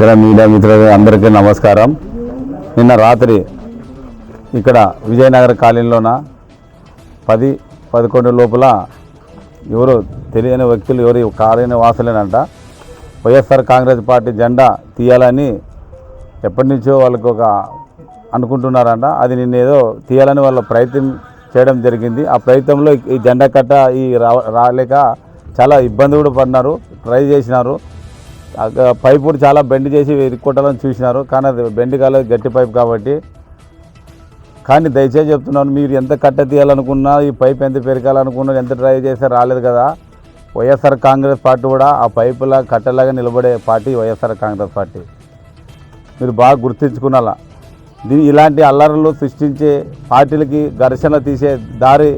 ఇతర మీడియా మిత్రులు అందరికీ నమస్కారం. నిన్న రాత్రి ఇక్కడ విజయనగర కాలనీలోన పది పదకొండు లోపల ఎవరు తెలియని వ్యక్తులు ఎవరు కాలనీ వాసులేనంట. వైఎస్ఆర్ కాంగ్రెస్ పార్టీ జెండా తీయాలని ఎప్పటి నుంచో వాళ్ళకు ఒక అనుకుంటున్నారంట. అది నిన్న ఏదో తీయాలని వాళ్ళ ప్రయత్నం చేయడం జరిగింది. ఆ ప్రయత్నంలో ఈ జెండా కట్ట ఈ రా- రాలేక చాలా ఇబ్బంది కూడా పడినారు ట్రై చేసినారు. పైపు కూడా చాలా బెండ్ చేసి ఇరుక్కొట్టాలని చూసినారు. కానీ అది బెండ్ కాలేదు గట్టి పైపు కాబట్టి. కానీ దయచేసి చెప్తున్నాను మీరు ఎంత కట్ట తీయాలనుకున్నా ఈ పైప్ ఎంత పెరగాలనుకున్నా ఎంత ట్రై చేస్తే రాలేదు కదా. వైఎస్ఆర్ కాంగ్రెస్ పార్టీ కూడా ఆ పైపులా కట్టలాగా నిలబడే పార్టీ వైఎస్ఆర్ కాంగ్రెస్ పార్టీ. మీరు బాగా గుర్తించుకున్నాలా. దీని ఇలాంటి అల్లర్లు సృష్టించే పార్టీలకి ఘర్షణ తీసే దారి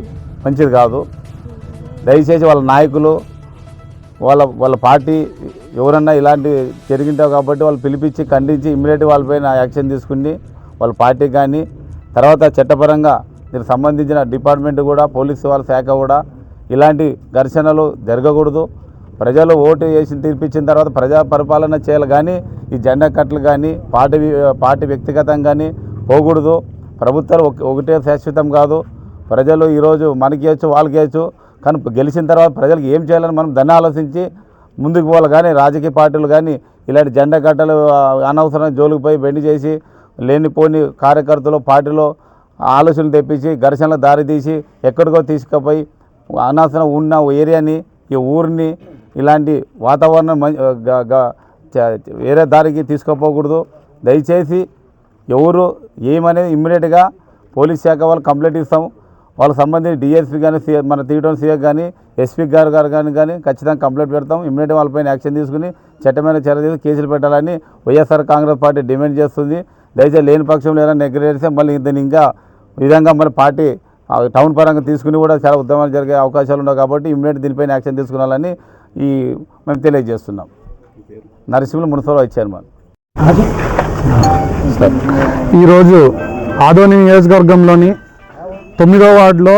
మంచిది కాదు. దయచేసి వాళ్ళ నాయకులు వాళ్ళ వాళ్ళ పార్టీ ఎవరన్నా ఇలాంటివి జరిగింటావు కాబట్టి వాళ్ళు పిలిపించి ఖండించి ఇమ్మీడియట్ వాళ్ళపైన యాక్షన్ తీసుకుని వాళ్ళ పార్టీ కానీ తర్వాత చట్టపరంగా దీనికి సంబంధించిన డిపార్ట్మెంట్ కూడా పోలీసు వాళ్ళ శాఖ కూడా ఇలాంటి ఘర్షణలు జరగకూడదు. ప్రజలు ఓటు వేసి తీర్పిచ్చిన తర్వాత ప్రజా పరిపాలన చేయాలి కానీ ఈ జెండా కట్టలు కానీ పార్టీ పార్టీ వ్యక్తిగతం కానీ పోకూడదు. ప్రభుత్వాలు ఒక- ఒకటే శాశ్వతం కాదు. ప్రజలు ఈరోజు మనకి వేయచ్చు వాళ్ళకి వేయచ్చు. కానీ గెలిచిన తర్వాత ప్రజలకు ఏం చేయాలని మనం దాన్ని ఆలోచించి ముందుకు పోవాలి కానీ రాజకీయ పార్టీలు కానీ ఇలాంటి జెండా గడ్డలు ఆ, అనవసరమైన జోలికి పోయి బెండి చేసి లేనిపోని కార్యకర్తలు పార్టీలో ఆలోచనలు తెప్పించి ఘర్షణలు దారితీసి ఎక్కడికో తీసుకుపోయి అనవసరం ఉన్న ఏరియాని ఈ ఊరిని ఇలాంటి వాతావరణం చ- వేరే దారికి తీసుకుపోకూడదు. దయచేసి ఎవరు ఏమనేది ఇమ్మీడియట్గా పోలీస్ శాఖ వాళ్ళు కంప్లైంట్ ఇస్తాము. వాళ్ళకి సంబంధించి డిఎస్పీ కానీ సి మన తీయటం సీఏ కానీ ఎస్పీ గారు గారు కానీ కానీ ఖచ్చితంగా కంప్లైంట్ పెడతాం. ఇమ్మీడియట్ వాళ్ళపైన యాక్షన్ తీసుకుని చట్టమైన చర్య తీసి కేసులు పెట్టాలని వైఎస్ఆర్ కాంగ్రెస్ పార్టీ డిమాండ్ చేస్తుంది. దయచేసి లేని పక్షంలో ఏదైనా నెగ్లెక్ట్ మళ్ళీ దీన్ని ఇంకా విధంగా మన పార్టీ టౌన్ పరంగా తీసుకుని కూడా చాలా ఉద్యమాలు జరిగే అవకాశాలు ఉన్నాయి కాబట్టి ఇమ్మీడియట్ దీనిపైన యాక్షన్ తీసుకోవాలని ఈ మేము తెలియజేస్తున్నాం. నరసింహులు మున్సిపల్ ఇచ్చారు మనం ఈరోజు ఆదోని నియోజకవర్గంలోని తొమ్మిదో వార్డులో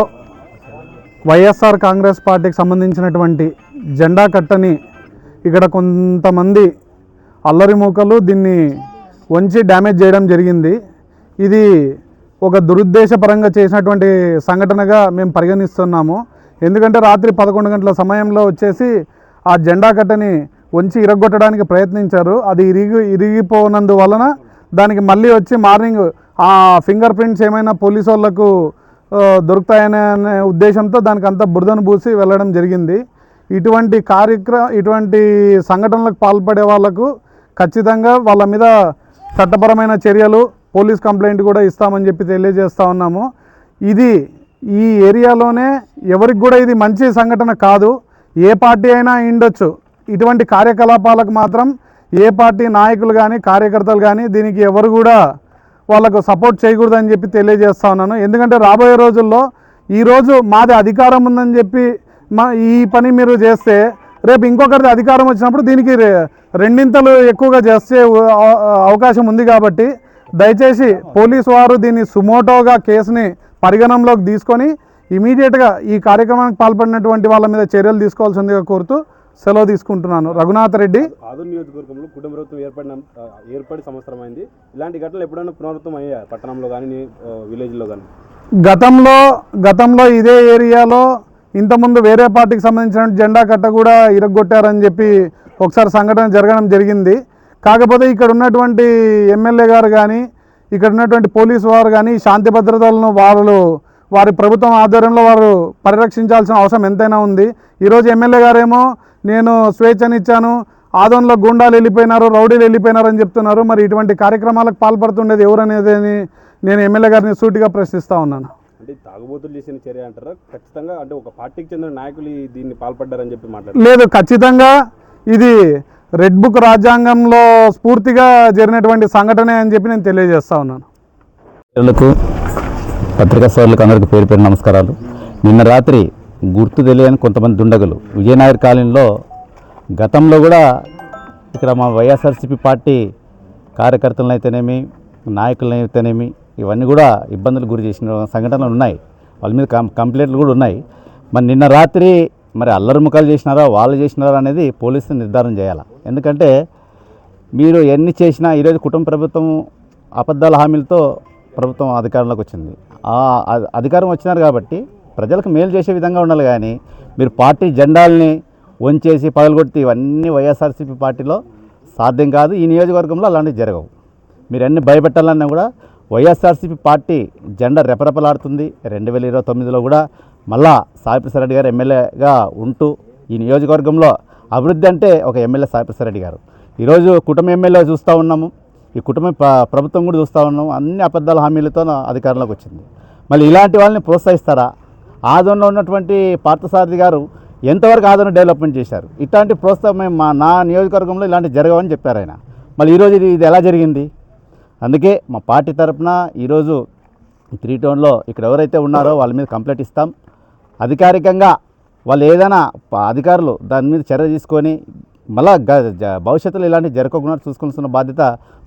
వైఎస్ఆర్ కాంగ్రెస్ పార్టీకి సంబంధించినటువంటి జెండా కట్టని ఇక్కడ కొంతమంది అల్లరి మూకలు దీన్ని వంచి డ్యామేజ్ చేయడం జరిగింది. ఇది ఒక దురుద్దేశపరంగా చేసినటువంటి సంఘటనగా మేము పరిగణిస్తున్నాము. ఎందుకంటే రాత్రి పదకొండు గంటల సమయంలో వచ్చేసి ఆ జెండా కట్టని వంచి ఇరగొట్టడానికి ప్రయత్నించారు. అది ఇరిగి ఇరిగిపోనందువలన దానికి మళ్ళీ వచ్చి మార్నింగ్ ఆ ఫింగర్ ప్రింట్స్ ఏమైనా పోలీసు వాళ్ళకు దొరుకుతాయనే అనే ఉద్దేశంతో దానికి అంతా బురదను పూసి వెళ్ళడం జరిగింది. ఇటువంటి కార్యక్రమ ఇటువంటి సంఘటనలకు పాల్పడే వాళ్ళకు ఖచ్చితంగా వాళ్ళ మీద చట్టపరమైన చర్యలు పోలీస్ కంప్లైంట్ కూడా ఇస్తామని చెప్పి తెలియజేస్తూ ఉన్నాము. ఇది ఈ ఏరియాలోనే ఎవరికి కూడా ఇది మంచి సంఘటన కాదు. ఏ పార్టీ అయినా ఉండొచ్చు ఇటువంటి కార్యకలాపాలకు మాత్రం ఏ పార్టీ నాయకులు కానీ కార్యకర్తలు కానీ దీనికి ఎవరు కూడా వాళ్ళకు సపోర్ట్ చేయకూడదని చెప్పి తెలియజేస్తా ఉన్నాను. ఎందుకంటే రాబోయే రోజుల్లో ఈరోజు మాది అధికారం ఉందని చెప్పి మా ఈ పని మీరు చేస్తే రేపు ఇంకొకరిది అధికారం వచ్చినప్పుడు దీనికి రెండింతలు ఎక్కువగా చేసే అవకాశం ఉంది కాబట్టి దయచేసి పోలీసు వారు దీన్ని సుమోటోగా కేసుని పరిగణంలోకి తీసుకొని ఇమీడియట్గా ఈ కార్యక్రమానికి పాల్పడినటువంటి వాళ్ళ మీద చర్యలు తీసుకోవాల్సిందిగా కోరుతూ సెలవు తీసుకుంటున్నాను. రఘునాథ్ రెడ్డి. ఆదూరు నియోజకవర్గంలో కుటుంబ ప్రభుత్వం ఏర్పడిన ఏర్పడి సంవత్సరం అయింది. ఇలాంటి ఘటనలు ఎప్పుడైనా అయ్యాయి? పట్టణంలో కానీ విలేజ్లో కానీ గతంలో గతంలో ఇదే ఏరియాలో ఇంతకుముందు వేరే పార్టీకి సంబంధించిన జెండా కట్ట కూడా ఇరగొట్టారని చెప్పి ఒకసారి సంఘటన జరగడం జరిగింది. కాకపోతే ఇక్కడ ఉన్నటువంటి ఎమ్మెల్యే గారు కానీ ఇక్కడ ఉన్నటువంటి పోలీసు వారు కానీ శాంతి భద్రతలను వారు వారి ప్రభుత్వం ఆధ్వర్యంలో వారు పరిరక్షించాల్సిన అవసరం ఎంతైనా ఉంది. ఈరోజు ఎమ్మెల్యే గారేమో నేను స్వేచ్ఛనిచ్చాను. ఆదోన్లో గుండాలు వెళ్ళిపోయినారు రౌడీలు వెళ్ళిపోయినారు అని చెప్తున్నారు. మరి ఇటువంటి కార్యక్రమాలకు పాల్పడుతుండేది ఎవరనేది అని నేను ఎమ్మెల్యే గారిని సూటిగా ప్రశ్నిస్తూ ఉన్నాను. అంటే తాగుబోతులు చేసిన చర్య అంటారా? ఖచ్చితంగా అంటే ఒక పార్టీకి చెందిన నాయకులు దీన్ని పాల్పడ్డారని చెప్పి మాట్లాడారు. లేదు ఖచ్చితంగా ఇది రెడ్ బుక్ రాజ్యాంగంలో స్ఫూర్తిగా జరిగినటువంటి సంఘటనే అని చెప్పి నేను తెలియజేస్తా ఉన్నాను. పత్రికా సోదరులకు అందరికీ పేరు పేరు నమస్కారాలు. నిన్న రాత్రి గుర్తు తెలియని కొంతమంది దుండగులు. విజయనగర్ కాలనీలో గతంలో కూడా ఇక్కడ మా వైఎస్ఆర్సీపీ పార్టీ కార్యకర్తలను అయితేనేమి నాయకులను అయితేనేమి ఇవన్నీ కూడా ఇబ్బందులు గురి చేసిన సంఘటనలు ఉన్నాయి. వాళ్ళ మీద కం కంప్లైంట్లు కూడా ఉన్నాయి. మరి నిన్న రాత్రి మరి అల్లరి ముఖాలు చేసినారా వాళ్ళు చేసినారా అనేది పోలీసులు నిర్ధారణ చేయాలి. ఎందుకంటే మీరు ఎన్ని చేసినా ఈరోజు కుటుంబ ప్రభుత్వం అబద్ధాల హామీలతో ప్రభుత్వం అధికారంలోకి వచ్చింది. ఆ అధికారం వచ్చినారు కాబట్టి ప్రజలకు మేలు చేసే విధంగా ఉండాలి కానీ మీరు పార్టీ జెండాల్ని వంచేసి పగలగొట్టి ఇవన్నీ వైఎస్ఆర్సీపీ పార్టీలో సాధ్యం కాదు. ఈ నియోజకవర్గంలో అలాంటివి జరగవు. మీరు అన్ని భయపెట్టాలన్నా కూడా వైఎస్ఆర్సీపీ పార్టీ జెండా రెపరెపలాడుతుంది. రెండు వేల ఇరవై తొమ్మిదిలో కూడా మళ్ళా సాయిప్రసాద్ రెడ్డి గారు ఎమ్మెల్యేగా ఉంటూ ఈ నియోజకవర్గంలో అభివృద్ధి అంటే ఒక ఎమ్మెల్యే సాయిప్రసాద్ రెడ్డి గారు. ఈరోజు కుటుంబ ఎమ్మెల్యే చూస్తూ ఉన్నాము. ఈ కుటుంబ ప్రభుత్వం కూడా చూస్తూ ఉన్నాము. అన్ని అబద్ధాల హామీలతో అధికారంలోకి వచ్చింది. మళ్ళీ ఇలాంటి వాళ్ళని ప్రోత్సహిస్తారా? ఆదోన్లో ఉన్నటువంటి పార్థసారథి గారు ఎంతవరకు ఆదరణ డెవలప్మెంట్ చేశారు? ఇట్లాంటి ప్రోత్సాహం మేము మా నా నియోజకవర్గంలో ఇలాంటి జరగవని చెప్పారు ఆయన. మళ్ళీ ఈరోజు ఇది ఇది ఎలా జరిగింది? అందుకే మా పార్టీ తరపున ఈరోజు త్రీ టౌన్లో ఇక్కడ ఎవరైతే ఉన్నారో వాళ్ళ మీద కంప్లైంట్ ఇస్తాం. అధికారికంగా వాళ్ళు ఏదైనా అధికారులు దాని మీద చర్య తీసుకొని మళ్ళా భవిష్యత్తులో ఇలాంటివి జరగకుండా చూసుకోవాల్సిన బాధ్యత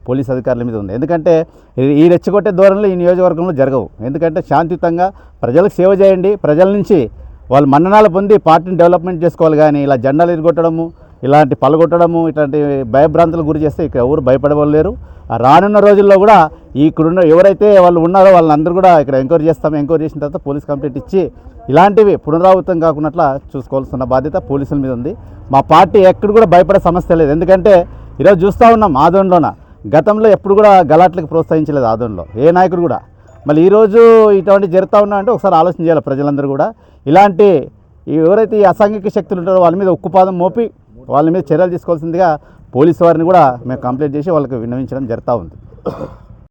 పోలీస్ అధికారుల మీద ఉంది. ఎందుకంటే ఈ- రెచ్చగొట్టే ధోరణిలో ఈ నియోజకవర్గంలో జరగవు. ఎందుకంటే శాంతియుతంగా ప్రజలకు సేవ చేయండి. ప్రజల నుంచి వాళ్ళు మన్ననాలు పొంది పార్టీని డెవలప్మెంట్ చేసుకోవాలి కానీ ఇలా జెండాలు ఎరగొట్టడము ఇలాంటి పలగొట్టడము ఇట్లాంటి భయభ్రాంతులకు గురి చేస్తే ఇక్కడ ఎవరు భయపడవలేరు రానున్న రోజుల్లో కూడా ఇక్కడున్న ఎవరైతే వాళ్ళు ఉన్నారో వాళ్ళందరూ కూడా ఇక్కడ ఎంక్వైరీ చేస్తాం. ఎంక్వైరీ చేసిన తర్వాత పోలీస్ కంప్లైంట్ ఇచ్చి ఇలాంటివి పునరావృతం కాకుండా చూసుకోవాల్సిన బాధ్యత పోలీసుల మీద ఉంది. మా పార్టీ ఎక్కడ కూడా భయపడే సమస్య లేదు. ఎందుకంటే ఈరోజు చూస్తూ ఉన్నాం ఆదోన్లోన గతంలో ఎప్పుడు కూడా గలాట్లకు ప్రోత్సహించలేదు ఆదోన్లో ఏ నాయకుడు కూడా. మళ్ళీ ఈరోజు ఇటువంటి జరుగుతూ ఉన్నా అంటే ఒకసారి ఆలోచన చేయాలి ప్రజలందరూ కూడా. ఇలాంటి ఎవరైతే ఈ అసాంఘిక శక్తులు ఉంటారో వాళ్ళ మీద ఉక్కుపాదం మోపి వాళ్ళ మీద చర్యలు తీసుకోవాల్సిందిగా పోలీసు వారిని కూడా మేము కంప్లైంట్ చేసి వాళ్ళకి విన్నవించడం జరుగుతూ ఉంది.